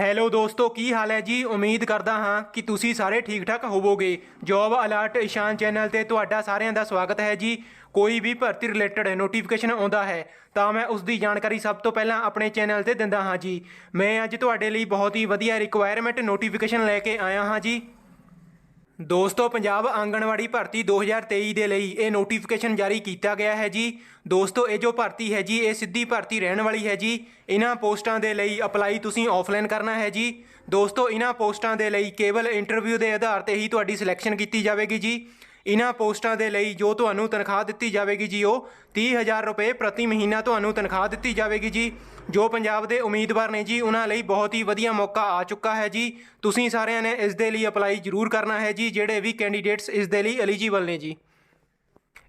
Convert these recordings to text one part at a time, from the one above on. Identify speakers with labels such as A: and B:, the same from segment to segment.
A: Hello ਦੋਸਤੋ, ਕੀ ਹਾਲ ਹੈ ਜੀ? ਉਮੀਦ ਕਰਦਾ ਹਾਂ ਕਿ ਤੁਸੀਂ ਸਾਰੇ ਠੀਕ ਠਾਕ ਹੋਵੋਗੇ। ਜੌਬ ਅਲਰਟ, ਇਸ਼ਾਨ ਚੈਨਲ ਤੇ ਤੁਹਾਡਾ ਸਾਰਿਆਂ ਦਾ ਸਵਾਗਤ ਹੈ ਜੀ। ਕੋਈ ਵੀ ਭਰਤੀ ਰਿਲੇਟਡ ਨੋਟੀਫਿਕੇਸ਼ਨ ਆਉਂਦਾ ਹੈ, ਤਾਂ ਮੈਂ ਉਸ ਦੀ ਜਾਣਕਾਰੀ ਸਭ ਤੋਂ ਪਹਿਲਾਂ ਆਪਣੇ ਚੈਨਲ ਤੇ ਦਿੰਦਾ ਹਾਂ ਜੀ। ਮੈਂ ਅੱਜ ਤੁਹਾਡੇ ਲਈ ਬਹੁਤ ਹੀ ਵਧੀਆ ਰਿਕੁਆਇਰਮੈਂਟ ਨੋਟੀਫਿਕੇਸ਼ਨ ਲੈ ਕੇ ਆਇਆ ਹਾਂ ਜੀ। ਦੋਸਤੋ, ਪੰਜਾਬ ਆਂਗਣਵਾੜੀ ਭਰਤੀ 2023 ਦੇ ਲਈ ਇਹ ਨੋਟੀਫਿਕੇਸ਼ਨ ਜਾਰੀ ਕੀਤਾ ਗਿਆ ਹੈ ਜੀ। ਦੋਸਤੋ, ਇਹ ਜੋ ਭਰਤੀ ਹੈ ਜੀ, ਇਹ ਸਿੱਧੀ ਭਰਤੀ ਰਹਿਣ ਵਾਲੀ ਹੈ ਜੀ। ਇਹਨਾਂ ਪੋਸਟਾਂ ਦੇ ਲਈ ਅਪਲਾਈ ਤੁਸੀਂ ਆਫਲਾਈਨ ਕਰਨਾ ਹੈ ਜੀ। ਦੋਸਤੋ, ਇਹਨਾਂ ਪੋਸਟਾਂ ਦੇ ਲਈ ਕੇਵਲ ਇੰਟਰਵਿਊ ਦੇ ਆਧਾਰ ਤੇ ਹੀ ਤੁਹਾਡੀ ਸਿਲੈਕਸ਼ਨ ਕੀਤੀ ਜਾਵੇਗੀ ਜੀ। ਇਹਨਾਂ ਪੋਸਟਾਂ ਦੇ ਲਈ ਜੋ ਤੁਹਾਨੂੰ ਤਨਖਾਹ ਦਿੱਤੀ ਜਾਵੇਗੀ ਜੀ, ਉਹ 30000 ਰੁਪਏ ਪ੍ਰਤੀ ਮਹੀਨਾ ਤੁਹਾਨੂੰ ਤਨਖਾਹ ਦਿੱਤੀ ਜਾਵੇਗੀ ਜੀ। ਜੋ ਪੰਜਾਬ ਦੇ ਉਮੀਦਵਾਰ ਨੇ ਜੀ ਉਹਨਾਂ ਲਈ ਬਹੁਤ ਹੀ ਵਧੀਆ ਮੌਕਾ ਆ ਚੁੱਕਾ ਹੈ ਜੀ। ਤੁਸੀਂ ਸਾਰਿਆਂ ਨੇ ਇਸ ਦੇ ਲਈ ਅਪਲਾਈ ਜ਼ਰੂਰ ਕਰਨਾ ਹੈ ਜੀ, ਜਿਹੜੇ ਵੀ ਕੈਂਡੀਡੇਟਸ ਇਸ ਦੇ ਲਈ ਐਲੀਜੀਬਲ ਨੇ ਜੀ।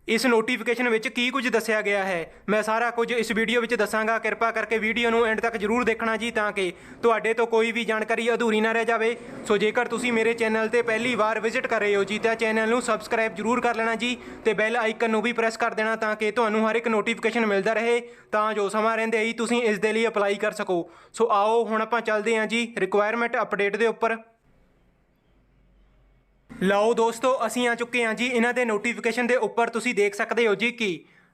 A: ਇਸ ਨੋਟੀਫਿਕੇਸ਼ਨ ਵਿੱਚ ਕੀ ਕੁਝ ਦੱਸਿਆ ਗਿਆ ਹੈ? ਮੈਂ ਸਾਰਾ ਕੁਝ ਇਸ ਵੀਡੀਓ ਵਿੱਚ ਦੱਸਾਂਗਾ। ਕਿਰਪਾ ਕਰਕੇ ਵੀਡੀਓ ਨੂੰ ਐਂਡ ਤੱਕ ਜਰੂਰ ਦੇਖਣਾ ਜੀ, ਤਾਂ ਕਿ ਤੁਹਾਡੇ ਤੋਂ ਕੋਈ ਵੀ ਜਾਣਕਾਰੀ ਅਧੂਰੀ ਨਾ ਰਹਿ ਜਾਵੇ। ਸੋ ਜੇਕਰ ਤੁਸੀਂ ਮੇਰੇ ਚੈਨਲ ਤੇ ਪਹਿਲੀ ਵਾਰ ਵਿਜ਼ਿਟ ਕਰ ਰਹੇ ਹੋ ਜੀ, ਤਾਂ ਚੈਨਲ ਨੂੰ ਸਬਸਕ੍ਰਾਈਬ ਜਰੂਰ ਕਰ ਲੈਣਾ ਜੀ ਤੇ ਬੈਲ ਆਈਕਨ ਨੂੰ ਵੀ ਪ੍ਰੈਸ ਕਰ ਦੇਣਾ ਤਾਂ ਕਿ ਤੁਹਾਨੂੰ ਹਰ ਇੱਕ ਨੋਟੀਫਿਕੇਸ਼ਨ ਮਿਲਦਾ ਰਹੇ। ਤਾਂ ਜੋ ਸਮਾਂ ਰਹਿੰਦੇ ਹੀ ਤੁਸੀਂ ਇਸ ਦੇ ਲਈ ਅਪਲਾਈ ਕਰ ਸਕੋ। ਸੋ ਆਓ, ਹੁਣ ਆਪਾਂ ਚੱਲਦੇ ਹਾਂ ਜੀ ਰਿਕੁਆਇਰਮੈਂਟ ਅਪਡੇਟ ਦੇ ਉੱਪਰ। ਲਓ ਦੋਸਤੋ, ਅਸੀਂ ਆ ਚੁੱਕੇ ਹਾਂ ਜੀ। ਇਹਨਾਂ ਦੇ ਨੋਟੀਫਿਕੇਸ਼ਨ ਦੇ ਉੱਪਰ ਤੁਸੀਂ ਦੇਖ ਸਕਦੇ ਹੋ ਜੀ ਕਿ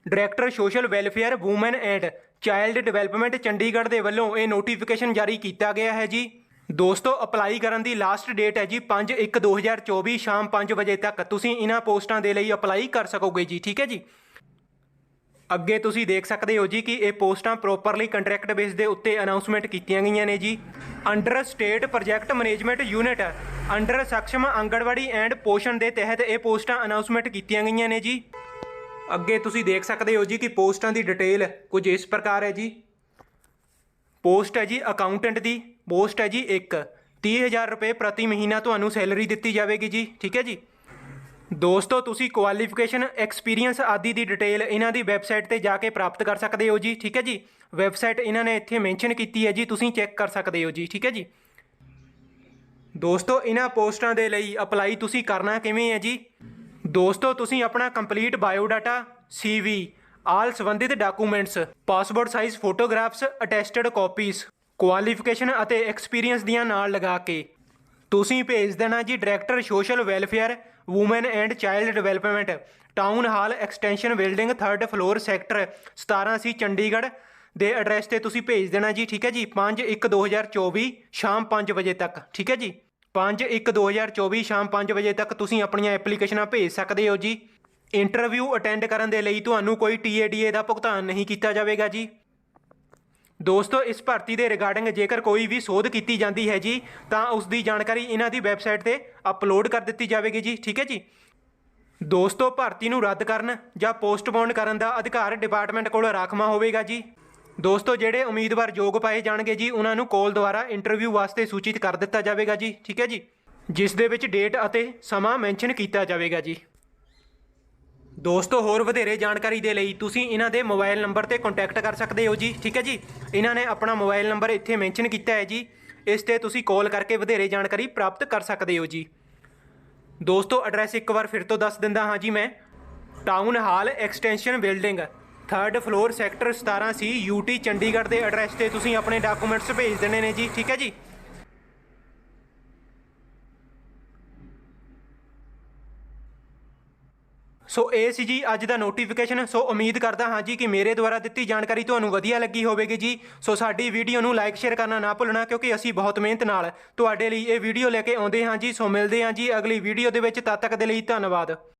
A: director social welfare women and child development Chandigarh ਦੇ ਵੱਲੋਂ ਇਹ ਨੋਟੀਫਿਕੇਸ਼ਨ ਜਾਰੀ ਕੀਤਾ ਗਿਆ ਹੈ ਜੀ। ਦੋਸਤੋ ਅਪਲਾਈ ਕਰਨ ਦੀ ਲਾਸਟ ਡੇਟ ਹੈ ਜੀ 5/1/2024 ਸ਼ਾਮ 5 ਵਜੇ ਤੱਕ। ਤੁਸੀਂ ਇਹਨਾਂ ਪੋਸਟਾਂ ਦੇ ਲਈ ਅਪਲਾਈ ਕਰ ਸਕੋਗੇ ਜੀ, ਠੀਕ ਹੈ ਜੀ? ਅੱਗੇ ਤੁਸੀਂ ਦੇਖ ਸਕਦੇ ਹੋ ਜੀ ਕਿ ਇਹ ਪੋਸਟਾਂ ਪ੍ਰੋਪਰਲੀ ਕੰਟਰੈਕਟ ਬੇਸ ਦੇ ਉੱਤੇ ਅਨਾਉਂਸਮੈਂਟ ਕੀਤੀਆਂ ਗਈਆਂ ਨੇ ਜੀ। Under state project management unit, under Saksham Anganwadi and Poshan ਦੇ ਤਹਿਤ ਇਹ ਪੋਸਟਾਂ ਅਨਾਉਂਸਮੈਂਟ ਕੀਤੀਆਂ ਗਈਆਂ ਨੇ ਜੀ। ਅੱਗੇ ਤੁਸੀਂ ਦੇਖ ਸਕਦੇ ਹੋ ਜੀ ਕਿ ਪੋਸਟਾਂ ਦੀ ਡਿਟੇਲ ਕੁਝ ਇਸ ਪ੍ਰਕਾਰ ਹੈ ਜੀ। ਪੋਸਟ ਹੈ ਜੀ ਅਕਾਊਂਟੈਂਟ ਦੀ, ਪੋਸਟ ਹੈ ਜੀ ਇੱਕ 30000 ਰੁਪਏ ਪ੍ਰਤੀ ਮਹੀਨਾ ਤੁਹਾਨੂੰ ਸੈਲਰੀ ਦਿੱਤੀ ਜਾਵੇਗੀ ਜੀ, ਠੀਕ ਹੈ ਜੀ। ਦੋਸਤੋ, ਤੁਸੀਂ ਕੁਆਲੀਫਿਕੇਸ਼ਨ ਐਕਸਪੀਰੀਅੰਸ ਆਦਿ ਦੀ ਡਿਟੇਲ ਇਹਨਾਂ ਦੀ ਵੈਬਸਾਈਟ ਤੇ ਜਾ ਕੇ ਪ੍ਰਾਪਤ ਕਰ ਸਕਦੇ ਹੋ ਜੀ, ਠੀਕ ਹੈ ਜੀ? ਵੈਬਸਾਈਟ ਇਹਨਾਂ ਨੇ ਇੱਥੇ ਮੈਂਸ਼ਨ ਕੀਤੀ ਹੈ ਜੀ, ਤੁਸੀਂ ਚੈੱਕ ਕਰ ਸਕਦੇ ਹੋ ਜੀ, ਠੀਕ ਹੈ ਜੀ? ਦੋਸਤੋ, ਇਹਨਾਂ ਪੋਸਟਾਂ ਦੇ ਲਈ ਅਪਲਾਈ ਤੁਸੀਂ ਕਰਨਾ ਕਿਵੇਂ ਹੈ ਜੀ? ਦੋਸਤੋ, ਤੁਸੀਂ ਆਪਣਾ ਕੰਪਲੀਟ ਬਾਇਓਡਾਟਾ ਸੀਵੀ ਆਲ ਸੰਬੰਧਿਤ documents passport size photographs attested copies qualification ਅਤੇ ਐਕਸਪੀਰੀਅੰਸ ਦੀਆਂ ਨਾਲ ਲਗਾ ਕੇ ਤੁਸੀਂ ਭੇਜ ਦੇਣਾ ਜੀ director social welfare women and child development, town hall extension building 3rd floor sector 17 C Chandigarh ਦੇ ਐਡਰੈਸ ਤੇ ਤੁਸੀਂ ਭੇਜ ਦੇਣਾ ਜੀ, ਠੀਕ ਹੈ ਜੀ? 5/1/2024 ਸ਼ਾਮ 5 ਵਜੇ ਤੱਕ, ਠੀਕ ਹੈ ਜੀ? 5/1/2024 ਸ਼ਾਮ 5 ਵਜੇ ਤੱਕ ਤੁਸੀਂ ਆਪਣੀਆਂ ਐਪਲੀਕੇਸ਼ਨਾਂ ਭੇਜ ਸਕਦੇ ਹੋ ਜੀ। ਇੰਟਰਵਿਊ ਅਟੈਂਡ ਕਰਨ ਦੇ ਲਈ ਤੁਹਾਨੂੰ ਕੋਈ ਟੀਏਡੀਏ ਦਾ ਭੁਗਤਾਨ ਨਹੀਂ ਕੀਤਾ ਜਾਵੇਗਾ ਜੀ। ਦੋਸਤੋ, ਇਸ ਭਰਤੀ ਦੇ ਰਿਗਾਰਡਿੰਗ ਜੇਕਰ ਕੋਈ ਵੀ ਸੋਧ ਕੀਤੀ ਜਾਂਦੀ ਹੈ ਜੀ, ਤਾਂ ਉਸ ਦੀ ਜਾਣਕਾਰੀ ਇਹਨਾਂ ਦੀ ਵੈਬਸਾਈਟ ਤੇ ਅਪਲੋਡ ਕਰ ਦਿੱਤੀ ਜਾਵੇਗੀ ਜੀ, ਠੀਕ ਹੈ ਜੀ? ਦੋਸਤੋ, ਭਰਤੀ ਨੂੰ ਰੱਦ ਕਰਨ ਜਾਂ ਪੋਸਟਪੋਨ ਕਰਨ ਦਾ ਅਧਿਕਾਰ ਡਿਪਾਰਟਮੈਂਟ ਕੋਲ ਰਾਖਵਾਂ ਹੋਵੇਗਾ ਜੀ। ਦੋਸਤੋ, ਜਿਹੜੇ ਉਮੀਦਵਾਰ ਯੋਗ ਪਾਏ ਜਾਣਗੇ ਜੀ, ਉਹਨਾਂ ਨੂੰ ਕਾਲ ਦੁਆਰਾ ਇੰਟਰਵਿਊ ਵਾਸਤੇ ਸੂਚਿਤ ਕਰ ਦਿੱਤਾ ਜਾਵੇਗਾ ਜੀ, ਠੀਕ ਹੈ ਜੀ? ਜਿਸ ਦੇ ਵਿੱਚ ਡੇਟ ਅਤੇ ਸਮਾਂ ਮੈਂਸ਼ਨ ਕੀਤਾ ਜਾਵੇਗਾ ਜੀ। ਦੋਸਤੋ, ਹੋਰ ਵਧੇਰੇ ਜਾਣਕਾਰੀ ਦੇ ਲਈ ਤੁਸੀਂ ਇਹਨਾਂ ਦੇ ਮੋਬਾਈਲ ਨੰਬਰ ਤੇ ਕੰਟੈਕਟ ਕਰ ਸਕਦੇ ਹੋ ਜੀ, ਠੀਕ ਹੈ ਜੀ? ਇਹਨਾਂ ਨੇ ਆਪਣਾ ਮੋਬਾਈਲ ਨੰਬਰ ਇੱਥੇ ਮੈਂਸ਼ਨ ਕੀਤਾ ਹੈ ਜੀ। ਇਸ ਤੇ ਤੁਸੀਂ ਕਾਲ ਕਰਕੇ ਵਧੇਰੇ ਜਾਣਕਾਰੀ ਪ੍ਰਾਪਤ ਕਰ ਸਕਦੇ ਹੋ ਜੀ। ਦੋਸਤੋ ਐਡਰੈਸ ਇੱਕ ਵਾਰ ਫਿਰ ਤੋਂ ਦੱਸ ਦਿੰਦਾ ਹਾਂ ਜੀ ਮੈਂ। Town hall extension building 3rd floor sector 17 C UT Chandigarh ਦੇ ਐਡਰੈਸ ਤੇ ਤੁਸੀਂ ਆਪਣੇ ਡਾਕੂਮੈਂਟਸ ਭੇਜ ਦੇਣੇ ਨੇ ਜੀ, ਠੀਕ ਹੈ ਜੀ? ਸੋ ਇਹ ਸੀ ਜੀ ਅੱਜ ਦਾ ਨੋਟੀਫਿਕੇਸ਼ਨ ਸੋ ਉਮੀਦ ਕਰਦਾ ਹਾਂ ਜੀ ਕਿ ਮੇਰੇ ਦੁਆਰਾ ਦਿੱਤੀ ਜਾਣਕਾਰੀ ਤੁਹਾਨੂੰ ਵਧੀਆ ਲੱਗੀ ਹੋਵੇਗੀ ਜੀ। ਸੋ ਸਾਡੀ ਵੀਡੀਓ ਨੂੰ ਲਾਈਕ ਸ਼ੇਅਰ ਕਰਨਾ ਨਾ ਭੁੱਲਣਾ ਕਿਉਂਕਿ ਅਸੀਂ ਬਹੁਤ ਮਿਹਨਤ ਨਾਲ ਤੁਹਾਡੇ ਲਈ ਇਹ ਵੀਡੀਓ ਲੈ ਕੇ ਆਉਂਦੇ ਹਾਂ ਜੀ। ਸੋ ਮਿਲਦੇ ਹਾਂ ਜੀ ਅਗਲੀ ਵੀਡੀਓ ਦੇ ਵਿੱਚ। ਤਦ ਤੱਕ ਦੇ ਲਈ ਧੰਨਵਾਦ।